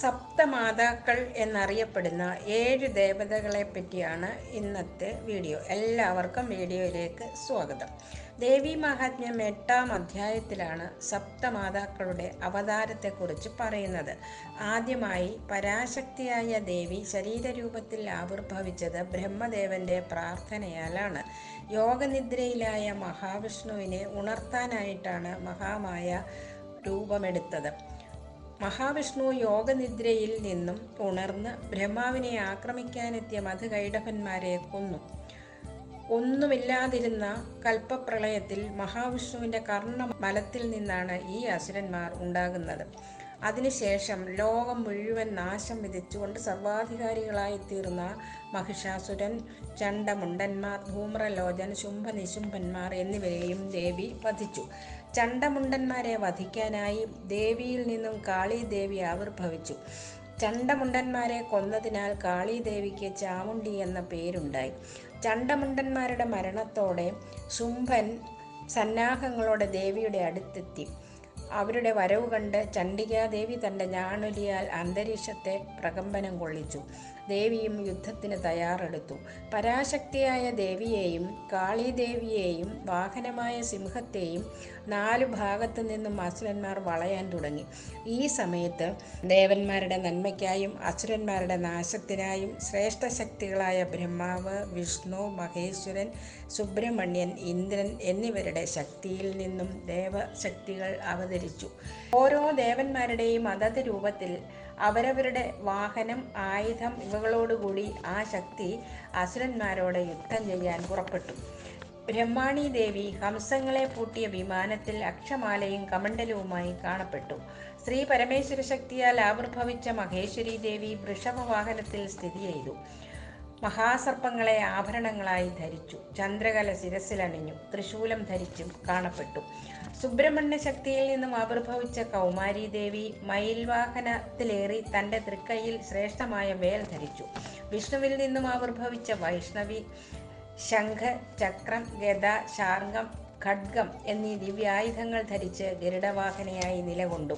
സപ്തമാതാക്കൾ എന്നറിയപ്പെടുന്ന ഏഴ് ദേവതകളെ പറ്റിയാണ് ഇന്നത്തെ വീഡിയോ. എല്ലാവർക്കും വീഡിയോയിലേക്ക് സ്വാഗതം. ദേവി മഹാത്മ്യം എട്ടാം അധ്യായത്തിലാണ് സപ്തമാതാക്കളുടെ അവതാരത്തെക്കുറിച്ച് പറയുന്നത്. ആദ്യമായി പരാശക്തിയായ ദേവി ശരീരരൂപത്തിൽ ആവിർഭവിച്ചത് ബ്രഹ്മദേവന്റെ പ്രാർത്ഥനയാലാണ്. യോഗനിദ്രയിലായ മഹാവിഷ്ണുവിനെ ഉണർത്താനായിട്ടാണ് മഹാമായ രൂപമെടുത്തത്. മഹാവിഷ്ണു യോഗനിദ്രയിൽ നിന്നും ഉണർന്ന് ബ്രഹ്മാവിനെ ആക്രമിക്കാനെത്തിയ മധുകൈടഭന്മാരെ കൊന്നു. ഒന്നുമില്ലാതിരുന്ന കൽപ്പപ്രളയത്തിൽ മഹാവിഷ്ണുവിന്റെ കർണ മലത്തിൽ നിന്നാണ് ഈ അസുരന്മാർ ഉണ്ടാകുന്നത്. അതിനുശേഷം ലോകം മുഴുവൻ നാശം വിധിച്ചുകൊണ്ട് സർവാധികാരികളായി തീർന്ന മഹിഷാസുരൻ ചണ്ടമുണ്ടന്മാർ ധൂമ്രലോചൻ ശുംഭനിശുംഭന്മാർ എന്നിവരെയും ദേവി വധിച്ചു. ചണ്ടമുണ്ടന്മാരെ വധിക്കാനായി ദേവിയിൽ നിന്നും കാളീദേവി ആവിർഭവിച്ചു. ചണ്ടമുണ്ടന്മാരെ കൊന്നതിനാൽ കാളീദേവിക്ക് ചാമുണ്ടി എന്ന പേരുണ്ടായി. ചണ്ടമുണ്ടന്മാരുടെ മരണത്തോടെ ശുംഭൻ സന്നാഹങ്ങളോടെ ദേവിയുടെ അടുത്തെത്തി. അവരുടെ വരവ് കണ്ട് ചണ്ഡികാദേവി തന്റെ ഞാണൊലിയാൽ അന്തരീക്ഷത്തെ പ്രകമ്പനം കൊള്ളിച്ചു. ദേവിയും യുദ്ധത്തിന് തയ്യാറെടുത്തു. പരാശക്തിയായ ദേവിയെയും കാളിദേവിയെയും വാഹനമായ സിംഹത്തെയും നാലു ഭാഗത്തു നിന്നും അസുരന്മാർ വളയാൻ തുടങ്ങി. ഈ സമയത്ത് ദേവന്മാരുടെ നന്മയ്ക്കായും അസുരന്മാരുടെ നാശത്തിനായും ശ്രേഷ്ഠ ശക്തികളായ ബ്രഹ്മാവ് വിഷ്ണു മഹേശ്വരൻ സുബ്രഹ്മണ്യൻ ഇന്ദ്രൻ എന്നിവരുടെ ശക്തിയിൽ നിന്നും ദേവശക്തികൾ അവതരിച്ചു. ഓരോ ദേവന്മാരുടെയും അതത് രൂപത്തിൽ അവരവരുടെ വാഹനം ആയുധം ഇവകളോടുകൂടി ആ ശക്തി അസുരന്മാരോട് യുദ്ധം ചെയ്യാൻ പുറപ്പെട്ടു. ബ്രഹ്മാണി ദേവി ഹംസങ്ങളെ പൂട്ടിയ വിമാനത്തിൽ അക്ഷമാലയും കമണ്ഡലവുമായി കാണപ്പെട്ടു. ശ്രീ പരമേശ്വര ശക്തിയാൽ ആവിർഭവിച്ച മഹേശ്വരി ദേവി വൃഷഭ വാഹനത്തിൽ സ്ഥിതി ചെയ്തു. മഹാസർപ്പങ്ങളെ ആഭരണങ്ങളായി ധരിച്ചു. ചന്ദ്രകല ശിരസിലണിഞ്ഞു. തൃശൂലം ധരിച്ചും കാണപ്പെട്ടു. സുബ്രഹ്മണ്യ ശക്തിയിൽ നിന്നും ആവിർഭവിച്ച കൗമാരി ദേവി മയിൽവാഹനത്തിലേറി തന്റെ തൃക്കൈയിൽ ശ്രേഷ്ഠമായ വേൽ ധരിച്ചു. വിഷ്ണുവിൽ നിന്നും ആവിർഭവിച്ച വൈഷ്ണവി ശംഖ് ചക്രം ഗദ ശാർഗം ഖഡ്ഗം എന്നീ ദിവ്യായുധങ്ങൾ ധരിച്ച് ഗരുഡവാഹനയായി നിലകൊണ്ടു.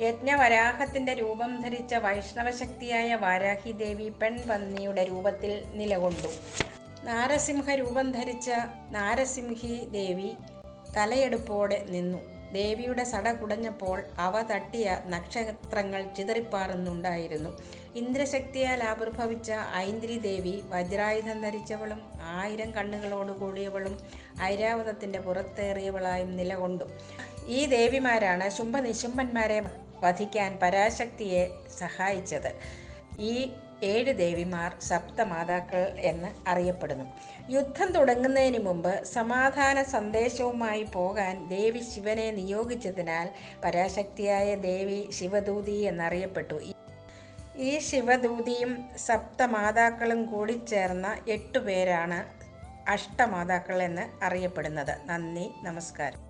യജ്ഞവരാഹത്തിന്റെ രൂപം ധരിച്ച വൈഷ്ണവശക്തിയായ വാരാഹി ദേവി പെൺപന്നിയുടെ രൂപത്തിൽ നിലകൊണ്ടു. നാരസിംഹ രൂപം ധരിച്ച നാരസിംഹി ദേവി തലയെടുപ്പോടെ നിന്നു. ദേവിയുടെ സട കുടഞ്ഞപ്പോൾ അവ തട്ടിയ നക്ഷത്രങ്ങൾ ചിതറിപ്പാറുന്നുണ്ടായിരുന്നു. ഇന്ദ്രശക്തിയാൽ ആവിർഭവിച്ച ഐന്ദ്രി ദേവി വജ്രായുധം ധരിച്ചവളും ആയിരം കണ്ണുകളോട് കൂടിയവളും ഐരാവതത്തിന്റെ പുറത്തേറിയവളായും നിലകൊണ്ടു. ഈ ദേവിമാരാണ് ശുംഭനിശുംഭന്മാരെ വധിക്കാൻ പരാശക്തിയെ സഹായിച്ചത്. ഈ ഏഴ് ദേവിമാർ സപ്തമാതാക്കൾ എന്ന് അറിയപ്പെടുന്നു. യുദ്ധം തുടങ്ങുന്നതിന് മുമ്പ് സമാധാന സന്ദേശവുമായി പോകാൻ ദേവി ശിവനെ നിയോഗിച്ചതിനാൽ പരാശക്തിയായ ദേവി ശിവദൂതി എന്നറിയപ്പെട്ടു. ഈ ശിവദൂതിയും സപ്തമാതാക്കളും കൂടി ചേർന്ന എട്ടുപേരാണ് അഷ്ടമാതാക്കൾ എന്ന് അറിയപ്പെടുന്നത്. നന്ദി നമസ്കാരം.